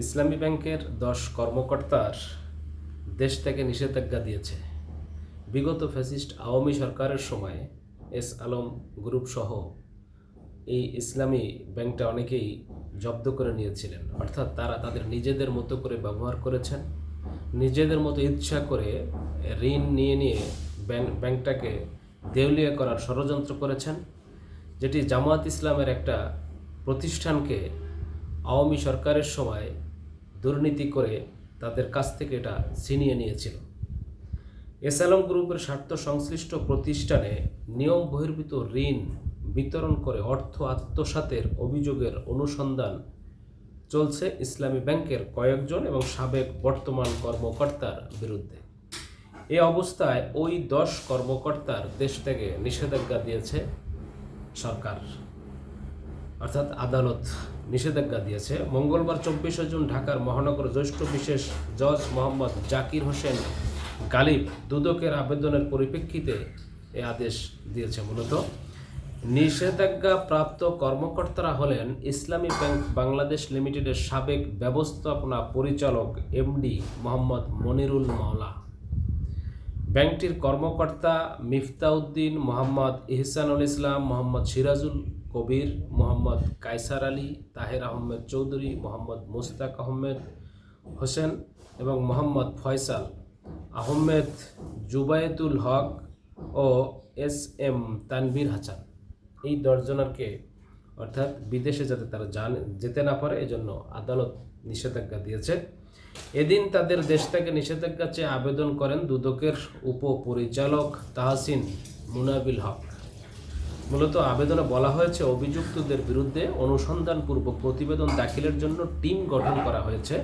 ইসলামী ব্যাংকের দশ কর্মকর্তার দেশ থেকে নিষেধাজ্ঞা দিয়েছে। বিগত ফ্যাসিস্ট আওয়ামী সরকারের সময় এস আলম গ্রুপ সহ এই ইসলামী ব্যাংকটা অনেকেই জব্দ করে নিয়েছিলেন। অর্থাৎ তারা তাদের নিজেদের মতো করে ব্যবহার করেছেন। নিজেদের মতো ইচ্ছা করে ঋণ নিয়ে নিয়ে ব্যাংক ব্যাংকটাকে দেউলিয়া করার ষড়যন্ত্র করেছেন, যেটি জামায়াত ইসলামের একটা প্রতিষ্ঠানকে আওয়ামী সরকারের সময় দুর্নীতি করে তাদের কাছ থেকে এটা ছিনিয়ে নিয়েছিল। এস আলম গ্রুপের স্বার্থ সংশ্লিষ্ট প্রতিষ্ঠানে নিয়ম বহির্ভূত ঋণ বিতরণ করে অর্থ আত্মসাতের অভিযোগের অনুসন্ধান চলছে ইসলামী ব্যাংকের কয়েকজন এবং সাবেক বর্তমান কর্মকর্তার বিরুদ্ধে। এ অবস্থায় ওই দশ কর্মকর্তার দেশ থেকে নিষেধাজ্ঞা দিয়েছে সরকার, অর্থাৎ আদালত। নিষেধাজ্ঞা দিয়েছে। মঙ্গলবার চব্বিশে জুন ঢাকার মহানগর জ্যেষ্ঠ বিশেষ জজ মোহাম্মদ জাকির হোসেন গালিব দুদকের আবেদনের পরিপ্রেক্ষিতে এ আদেশ দিয়েছে মূলত। নিষেধাজ্ঞা প্রাপ্ত কর্মকর্তারা হলেন ইসলামী ব্যাংক বাংলাদেশ লিমিটেডের সাবেক ব্যবস্থাপনা পরিচালক এমডি মোহাম্মদ মনিরুল মাওলা। ব্যাংকটির কর্মকর্তা মিফতাউদ্দিন মোহাম্মদ ইহসানুল ইসলাম, মোহাম্মদ সিরাজুল কবির, মোহাম্মদ কায়সার আলী, তাহের আহমেদ চৌধুরী, মোহাম্মদ মুস্তাক আহমেদ হোসেন এবং মোহাম্মদ ফয়সাল আহমেদ জুবায়েতুল হক ও এস এম তানভীর হাসান। এই দশজনাকে অর্থাৎ বিদেশে যাতে তারা যান যেতে না পারে, এজন্য আদালত নিষেধাজ্ঞা দিয়েছে। এদিন তাদের দেশ থেকে নিষেধাজ্ঞা চেয়ে আবেদন করেন দুদকের উপপরিচালক তাহসিন মুনাবিল হক। মূলত আবেদনে বলা হয়েছে, অভিযুক্তদের বিরুদ্ধে অনুসন্ধানপূর্বক প্রতিবেদন দাখিলের জন্য টিম গঠন করা হয়েছে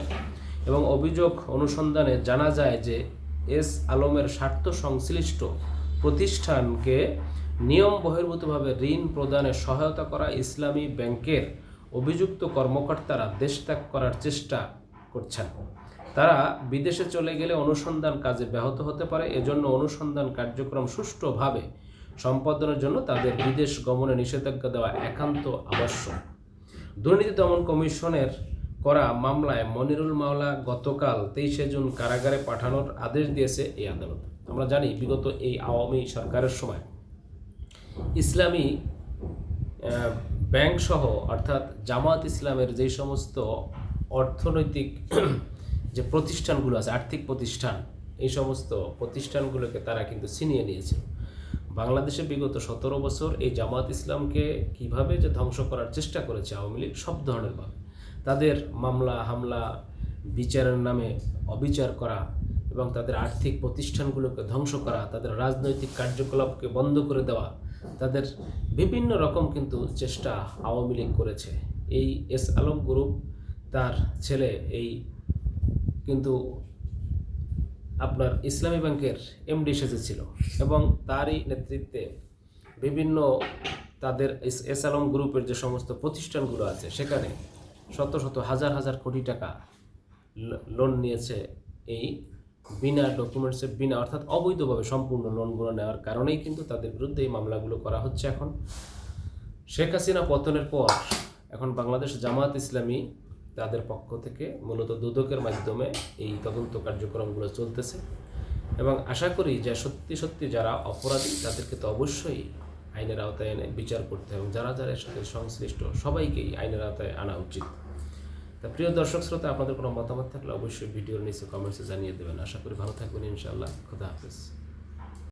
এবং অভিযোগ অনুসন্ধানে জানা যায় যে এস আলমের স্বার্থ সংশ্লিষ্ট প্রতিষ্ঠানকে নিয়ম বহির্ভূতভাবে ঋণ প্রদানে সহায়তা করা ইসলামী ব্যাংকের অভিযুক্ত কর্মকর্তারা দেশ ত্যাগ করার চেষ্টা করছেন। তারা বিদেশে চলে গেলে অনুসন্ধান কাজে ব্যাহত হতে পারে এজন্য অনুসন্ধান কার্যক্রম সুষ্ঠুভাবে সম্পাদনের জন্য তাদের বিদেশ গমনে নিষেধাজ্ঞা দেওয়া একান্ত আবশ্যক। দুর্নীতি দমন কমিশনের করা মামলায় মনিরুল মাওলা গতকাল তেইশে জুন কারাগারে পাঠানোর আদেশ দিয়েছে এই আদালত। আমরা জানি বিগত এই আওয়ামী সরকারের সময় ইসলামী আহ, ব্যাংক সহ অর্থাৎ জামাত ইসলামের যেই সমস্ত অর্থনৈতিক যে প্রতিষ্ঠানগুলো আছে, আর্থিক প্রতিষ্ঠান, এই সমস্ত প্রতিষ্ঠানগুলোকে তারা কিন্তু ছিনিয়ে নিয়েছিল। বাংলাদেশে বিগত সতেরো বছর এই জামাত ইসলামকে কীভাবে যে ধ্বংস করার চেষ্টা করেছে আওয়ামী লীগ, সব ধরনের ভাবে। তাদের মামলা, হামলা, বিচারের নামে অবিচার করা এবং তাদের আর্থিক প্রতিষ্ঠানগুলোকে ধ্বংস করা, তাদের রাজনৈতিক কার্যকলাপকে বন্ধ করে দেওয়া, তাদের বিভিন্ন রকম কিন্তু চেষ্টা আওয়ামী লীগ করেছে। এই এস আলম গ্রুপ তার ছেলে এই কিন্তু আপনার ইসলামী ব্যাংকের এমডি সেজেছিল এবং তারই নেতৃত্বে বিভিন্ন তাদের এস- এস আলম গ্রুপের যে সমস্ত প্রতিষ্ঠানগুলো আছে, সেখানে শত শত হাজার হাজার কোটি টাকা লোন নিয়েছে এই বিনা ডকুমেন্টসে বিনা অর্থাৎ অবৈধভাবে সম্পূর্ণ লোনগুলো নেওয়ার কারণেই কিন্তু তাদের বিরুদ্ধে এই মামলাগুলো করা হচ্ছে এখন। শেখ হাসিনা পতনের পর এখন বাংলাদেশ জামাত ইসলামী তাদের পক্ষ থেকে মূলত দুদকের মাধ্যমে এই তদন্ত কার্যক্রমগুলো চলতেছে। এবং আশা করি যে সত্যি সত্যি যারা অপরাধী, তাদেরকে তো অবশ্যই আইনের আওতায় এনে বিচার করতে হবে। এবং যারা যারা এর সাথে সংশ্লিষ্ট, সবাইকেই আইনের আওতায় আনা উচিত। তা প্রিয় দর্শক শ্রোতা, আপনাদের কোনো মতামত থাকলে অবশ্যই ভিডিওর নিচে কমেন্টসে জানিয়ে দেবেন। আশা করি ভালো থাকবেন ইনশাআল্লাহ। খুদা হাফেজ।